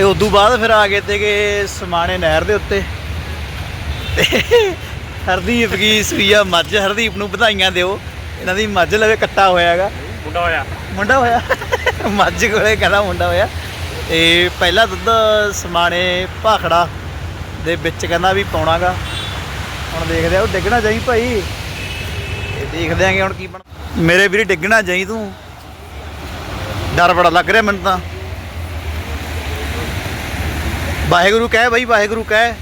ਤੇ ਉਦੋਂ ਬਾਅਦ ਫਿਰ ਆ ਗਏ ਤੇਗੇ ਸਮਾਣੇ ਨਹਿਰ ਦੇ ਉੱਤੇ। ਤੇ ਹਰਦੀਪ ਕੀ ਸੂਈਆ ਮੱਝ ਹਰਦੀਪ ਨੂੰ ਵਧਾਈਆਂ ਦਿਓ। ਇਹਨਾਂ ਦੀ ਮੱਝ ਲਵੇ ਕੱਟਾ ਹੋਇਆ ਹੈਗਾ ਮੁੰਡਾ ਹੋਇਆ। ਮੁੰਡਾ ਹੋਇਆ? ਮੱਝ ਕੋਲੇ ਕਹਿੰਦਾ ਮੁੰਡਾ ਹੋਇਆ। ਤੇ ਪਹਿਲਾ ਦੁੱਧ ਸਮਾਣੇ ਭਾਖੜਾ ਦੇ ਵਿੱਚ ਕਹਿੰਦਾ ਵੀ ਪਾਉਣਾਗਾ। ਹੁਣ ਦੇਖਦੇ ਆ ਉਹ ਡਿੱਗਣਾ ਚਾਹੀ ਭਾਈ। ਇਹ ਦੇਖਦੇ ਆਂਗੇ ਹੁਣ ਕੀ ਬਣ ਮੇਰੇ ਵੀਰੇ ਡਿੱਗਣਾ ਚਾਹੀ ਤੂੰ। ਡਰ ਬੜਾ ਲੱਗ ਰਿਹਾ ਮੈਨੂੰ ਤਾਂ। ਵਾਹਿਗੁਰੂ ਕਹਿ ਬਾਈ, ਵਾਹਿਗੁਰੂ ਕਹਿ।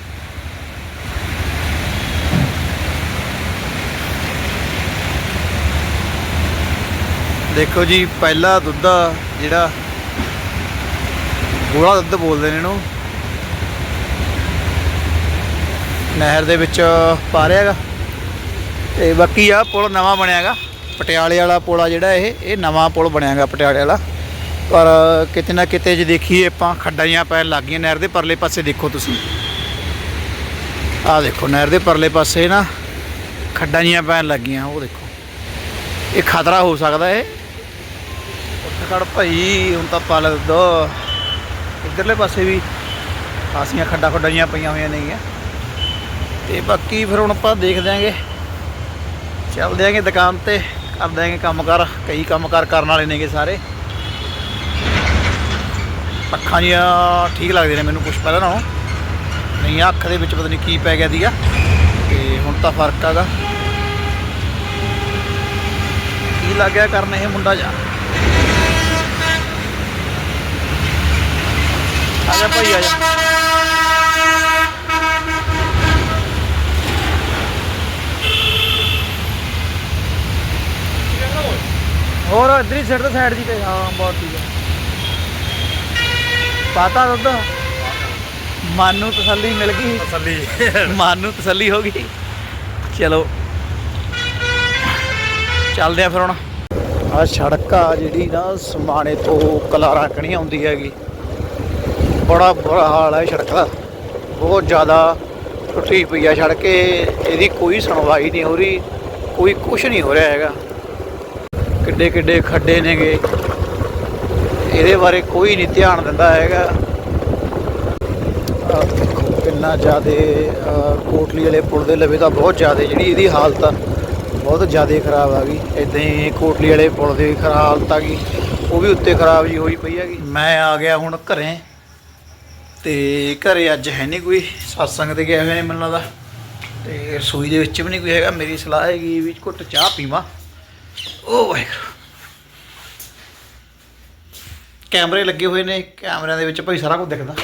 ਦੇਖੋ ਜੀ, ਪਹਿਲਾ ਦੁੱਧ ਜਿਹੜਾ, ਗੋਲਾ ਦੁੱਧ ਬੋਲਦੇ ਨੇ ਇਹਨੂੰ। ਨਹਿਰ ਦੇ ਵਿੱਚ ਪਾ ਰਿਹਾ ਹੈਗਾ ਤੇ ਬਾਕੀ ਆ ਪੁਲ ਨਵਾਂ ਬਣਿਆਗਾ। ਪਟਿਆਲੇ ਵਾਲਾ ਪੁਲ ਆ ਜਿਹੜਾ ਇਹ ਇਹ ਨਵਾਂ ਪੁਲ ਬਣਿਆਗਾ, ਪਟਿਆਲੇ ਵਾਲਾ। ਪਰ ਕਿਤੇ ਨਾ ਕਿਤੇ ਜੇ ਦੇਖੀਏ ਆਪਾਂ, ਖੱਡਾਂ ਜਿਹੀਆਂ ਪੈਣ ਲੱਗ ਗਈਆਂ ਨਹਿਰ ਦੇ ਪਰਲੇ ਪਾਸੇ ਦੇਖੋ ਤੁਸੀਂ। ਆਹ ਦੇਖੋ ਨਹਿਰ ਦੇ ਪਰਲੇ ਪਾਸੇ ਨਾ, ਖੱਡਾਂ ਜਿਹੀਆਂ ਪੈਣ ਲੱਗ ਗਈਆਂ ਉਹ ਦੇਖੋ। ਇਹ ਖਤਰਾ ਹੋ ਸਕਦਾ ਇਹ ਉੱਠ ਖੜ ਭਾਈ, ਹੁਣ ਤਾਂ ਪਲ ਦੋ। ਇਧਰਲੇ ਪਾਸੇ ਵੀ ਖਾਸੀਆਂ ਖੱਡਾਂ ਖੱਡਾਂ ਜੀਆਂ ਪਈਆਂ ਹੋਈਆਂ ਨੇਗੀਆਂ ਤੇ ਬਾਕੀ ਫਿਰ ਹੁਣ ਆਪਾਂ ਦੇਖ ਦਿਆਂਗੇ। ਚੱਲ ਦਿਆਂਗੇ ਦੁਕਾਨ ਤੇ, ਕਰ ਦਿਆਂਗੇ ਕੰਮਕਾਰ ਕਈ ਕੰਮਕਾਰ ਕਰਨ ਵਾਲੇ ਨੇਗੇ ਸਾਰੇ। ਅੱਖਾਂ ਜੀਆਂ ਠੀਕ ਲੱਗਦੇ ਨੇ ਮੈਨੂੰ ਕੁਝ ਪਹਿਲਾਂ ਨਾਲੋਂ। ਨਹੀਂ ਅੱਖ ਦੇ ਵਿੱਚ ਪਤਾ ਨਹੀਂ ਕੀ ਪੈ ਗਿਆ ਦੀਗਾ ਤੇ ਹੁਣ ਤਾਂ ਫ਼ਰਕ ਆਗਾ ਕੀ ਲੱਗਿਆ ਕਰਨ ਇਹ ਮੁੰਡਾ ਜਾ? ਆ ਜਾ ਭਾਈ, ਆ ਜਾ। ਹੋਰ, ਇਧਰ ਹੀ ਸਿਰ ਤੇ ਸਾਈਡ ਦੀ ਤੇ ਹਾਂ, ਬਹੁਤ ਠੀਕ ਹੈ ਪਾਤਾ ਦੁੱਧ। ਮਨ ਨੂੰ ਤਸੱਲੀ ਮਿਲ ਗਈ। ਤਸੱਲੀ। ਮਨ ਨੂੰ ਤਸੱਲੀ ਹੋ ਗਈ। ਚਲੋ। ਚੱਲਦੇ ਆ ਫਿਰ ਹੁਣ। ਆ ਸੜਕ ਆ ਜਿਹੜੀ ਨਾ ਸਮਾਣੇ ਤੋਂ ਕਲਾਰਾ ਕਣੀ ਆਉਂਦੀ ਹੈਗੀ। ਬੜਾ ਬੁਰਾ ਹਾਲ ਹੈ ਸੜਕ ਦਾ। ਬਹੁਤ ਜ਼ਿਆਦਾ ਟੁੱਟੀ ਪਈ ਆ ਸੜਕ। ਇਹ- ਇਹਦੀ ਕੋਈ ਸੁਣਵਾਈ ਨਹੀਂ ਹੋ ਰਹੀ। ਕੋਈ ਕੁਝ ਨਹੀਂ ਹੋ ਰਿਹਾ ਹੈਗਾ। ਕਿੱਡੇ ਕਿੱਡੇ ਖੱਡੇ ਨੇਗੇ। ਇਹਦੇ ਬਾਰੇ ਕੋਈ ਨਹੀਂ ਧਿਆਨ ਦਿੰਦਾ ਹੈਗਾ। ਆਹ ਦੇਖੋ ਕਿੰਨਾ ਜ਼ਿਆਦੇ ਕੋਟਲੀ ਵਾਲੇ ਪੁਲ ਦੇ ਲਵੇ ਤਾਂ ਬਹੁਤ ਜ਼ਿਆਦਾ, ਜਿਹੜੀ ਇਹਦੀ ਹਾਲਤ ਆ, ਬਹੁਤ ਜ਼ਿਆਦਾ ਖਰਾਬ ਆ ਗਈ। ਇਦਾਂ ਹੀ ਕੋਟਲੀ ਵਾਲੇ ਪੁਲ ਦੀ ਖਰਾਬ ਹਾਲਤ ਆ ਗਈ। ਉਹ ਵੀ ਉੱਤੇ ਖਰਾਬ ਜੀ ਹੋਈ ਪਈ ਹੈਗੀ। ਮੈਂ ਆ ਗਿਆ ਹੁਣ ਘਰੇ, ਤੇ ਘਰੇ ਅੱਜ ਹੈ ਨਹੀਂ ਕੋਈ। satsang ਤੇ ਗਏ ਹੋਏ ਨੇ ਮੈਨੂੰ ਲੱਗਦਾ ਤੇ ਰਸੋਈ ਦੇ ਵਿੱਚ ਵੀ ਨਹੀਂ ਕੋਈ ਹੈਗਾ। ਮੇਰੀ ਸਲਾਹ ਹੈਗੀ ਵੀ ਘੁੱਟ ਚਾਹ ਪੀਵਾਂ। ਓ ਵਾਹਿਗੁਰੂ। ਕੈਮਰੇ ਲੱਗੇ ਹੋਏ ਨੇ, ਕੈਮਰਿਆਂ ਦੇ ਵਿੱਚ ਭਾਈ ਸਾਰਾ ਕੁਝ ਦਿਖਦਾ।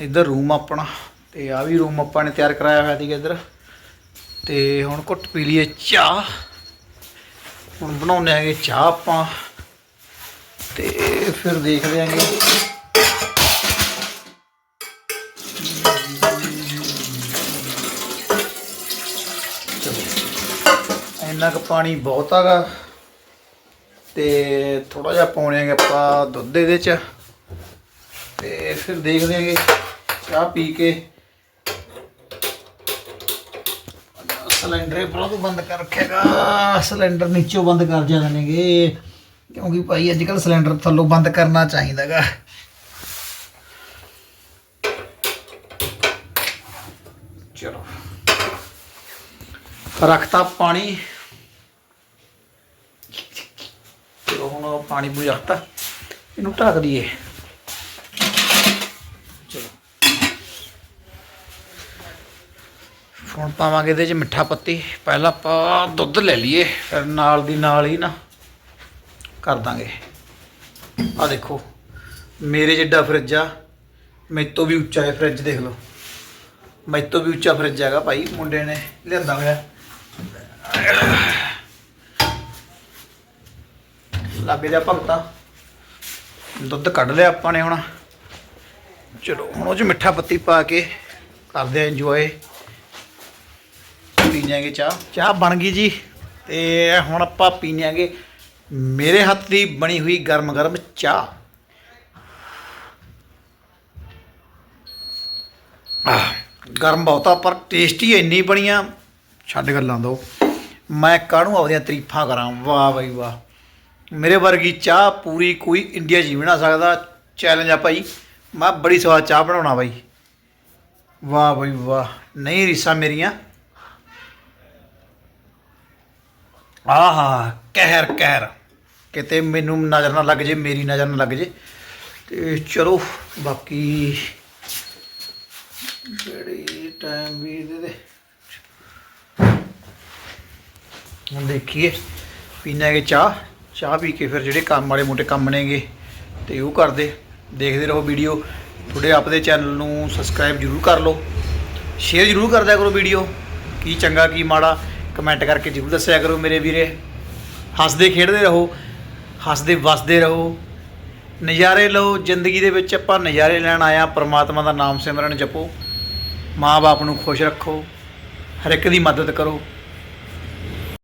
ਇੱਧਰ ਰੂਮ ਆਪਣਾ, ਤੇ ਆ ਵੀ ਰੂਮ ਆਪਾਂ ਨੇ ਤਿਆਰ ਕਰਾਇਆ ਹੋਇਆ ਸੀਗਾ ਇੱਧਰ। ਤੇ ਹੁਣ ਘੁੱਟ ਪੀ ਲਈਏ ਚਾਹ। ਹੁਣ ਬਣਾਉਂਦੇ ਹੈਗੇ ਚਾਹ ਆਪਾਂ। ਤੇ ਫਿਰ ਦੇਖਦੇ ਆਂਗੇ ਚਲੋ। ਇੰਨਾ ਕੁ ਪਾਣੀ ਬਹੁਤ ਹੈਗਾ ਤੇ ਥੋੜਾ ਜਿਹਾ ਪਾਉਣੇ ਆਂਗੇ ਆਪਾਂ ਦੁੱਧ ਇਹਦੇ ਚ। ਤੇ ਫਿਰ ਦੇਖਦੇ ਆਂਗੇ ਚਾਹ ਪੀ ਕੇ। ਸਿਲੰਡਰ ਇਹ ਤੋਂ ਬੰਦ ਕਰ ਰੱਖੇਗਾ ਸਿਲੰਡਰ ਨੀਚੋਂ ਬੰਦ ਕਰ ਜਾਣਗੇ ਕਿਉਂਕਿ ਭਾਈ ਅੱਜ ਕੱਲ ਸਿਲੰਡਰ ਥੱਲੋਂ ਬੰਦ ਕਰਨਾ ਚਾਹੀਦਾਗਾ ਚਲੋ। ਰੱਖਤਾ ਪਾਣੀ। ਪਾਣੀ ਪੂਰੀ ਰੱਖਤਾ ਇਹਨੂੰ ਢੱਕ ਦਈਏ। ਚਲੋ। ਹੁਣ ਪਾਵਾਂਗੇ ਇਹਦੇ 'ਚ ਮਿੱਠਾ ਪੱਤੀ। ਪਹਿਲਾਂ ਆਪਾਂ ਦੁੱਧ ਲੈ ਲਈਏ, ਫਿਰ ਨਾਲ ਦੀ ਨਾਲ ਹੀ ਨਾ ਕਰ ਦਾਂਗੇ। ਆ ਦੇਖੋ, ਮੇਰੇ ਜਿੱਡਾ ਫਰਿੱਜ ਆ, ਮੇਰੇ ਤੋਂ ਵੀ ਉੱਚਾ ਹੈ ਫਰਿੱਜ ਦੇਖ ਲਓ। ਮੇਰੇ ਤੋਂ ਵੀ ਉੱਚਾ ਫਰਿੱਜ ਹੈਗਾ ਭਾਈ, ਮੁੰਡੇ ਨੇ ਲਿਆਂਦਾ ਹੋਇਆ। ਲੱਗ ਜਾ ਭਗਤਾ। ਦੁੱਧ ਕੱਢ ਲਿਆ ਆਪਾਂ ਨੇ ਹੁਣ। ਚਲੋ, ਹੁਣ ਉਹ ਚ ਮਿੱਠਾ ਪੱਤੀ ਪਾ ਕੇ ਕਰਦੇ ਆ ਇੰਜੋਏ ਪੀ ਜਾਾਂਗੇ ਚਾਹ। ਚਾਹ ਬਣ ਗਈ ਜੀ। ਤੇ ਹੁਣ ਆਪਾਂ ਪੀਣਾਂਗੇ ਮੇਰੇ ਹੱਥ ਦੀ ਬਣੀ ਹੋਈ ਗਰਮ ਗਰਮ ਚਾਹ ਗਰਮ ਬਹੁਤਾ, ਪਰ ਟੇਸਟੀ ਇੰਨੀ ਬਣੀਆਂ ਛੱਡ ਗੱਲਾਂ ਦੋ। ਮੈਂ ਕਾਹਨੂੰ ਆਪਦੀਆਂ ਤਾਰੀਫਾਂ ਕਰਾਂ? ਵਾਹ ਬਈ ਵਾਹ। ਮੇਰੇ ਵਰਗੀ ਚਾਹ ਪੂਰੀ ਕੋਈ ਇੰਡੀਆ 'ਚ ਨਹੀਂ ਬਣਾ ਸਕਦਾ। ਚੈਲੰਜ ਆ ਭਾਈ। ਮੈਂ ਬੜੀ ਸਵਾਦ ਚਾਹ ਬਣਾਉਣਾ ਬਾਈ। ਵਾਹ ਬਈ ਵਾਹ। ਨਹੀਂ ਰੀਸਾਂ ਮੇਰੀਆਂ। ਆਹਾ, ਕਹਿਰ ਕਹਿਰ। ਕਿਤੇ ਮੈਨੂੰ ਨਜ਼ਰ ਨਾ ਲੱਗ ਜੇ, ਮੇਰੀ ਨਜ਼ਰ ਨਾ ਲੱਗ ਜੇ। ਤੇ ਚਲੋ, ਬਾਕੀ ਜਿਹੜੀ ਟਾਈਮ ਵੀ ਇਹਦੇ ਦੇ ਹੁਣ ਦੇਖੀਏ। ਪੀਣਾ ਹੈ ਚਾਹ। ਚਾਹ ਪੀ ਕੇ ਫਿਰ ਜਿਹੜੇ ਕੰਮ ਵਾਲੇ ਮੋਟੇ ਕੰਮ ਨੇਗੇ, ਤੇ ਉਹ ਕਰਦੇ। ਦੇਖਦੇ ਰਹੋ ਵੀਡੀਓ। ਤੁਹਾਡੇ ਆਪਦੇ ਚੈਨਲ ਨੂੰ ਸਬਸਕ੍ਰਾਈਬ ਜਰੂਰ ਕਰ ਲਓ। ਸ਼ੇਅਰ ਜਰੂਰ ਕਰਦਿਆ ਕਰੋ ਵੀਡੀਓ। ਕੀ ਚੰਗਾ, ਕੀ ਮਾੜਾ ਕਮੈਂਟ ਕਰਕੇ ਜਰੂਰ ਦੱਸਿਆ ਕਰੋ ਮੇਰੇ ਵੀਰੇ। ਹੱਸਦੇ, ਖੇਡਦੇ ਰਹੋ। ਹੱਸਦੇ, ਵਸਦੇ ਰਹੋ। ਨਜ਼ਾਰੇ ਲਓ। ਜ਼ਿੰਦਗੀ ਦੇ ਵਿੱਚ ਆਪਾਂ ਨਜ਼ਾਰੇ ਲੈਣ ਆਇਆ ਪ੍ਰਮਾਤਮਾ ਦਾ ਨਾਮ ਸਿਮਰਨ ਜਪੋ। ਮਾਂ-ਬਾਪ ਨੂੰ ਖੁਸ਼ ਰੱਖੋ। ਹਰ ਇੱਕ ਦੀ ਮਦਦ ਕਰੋ।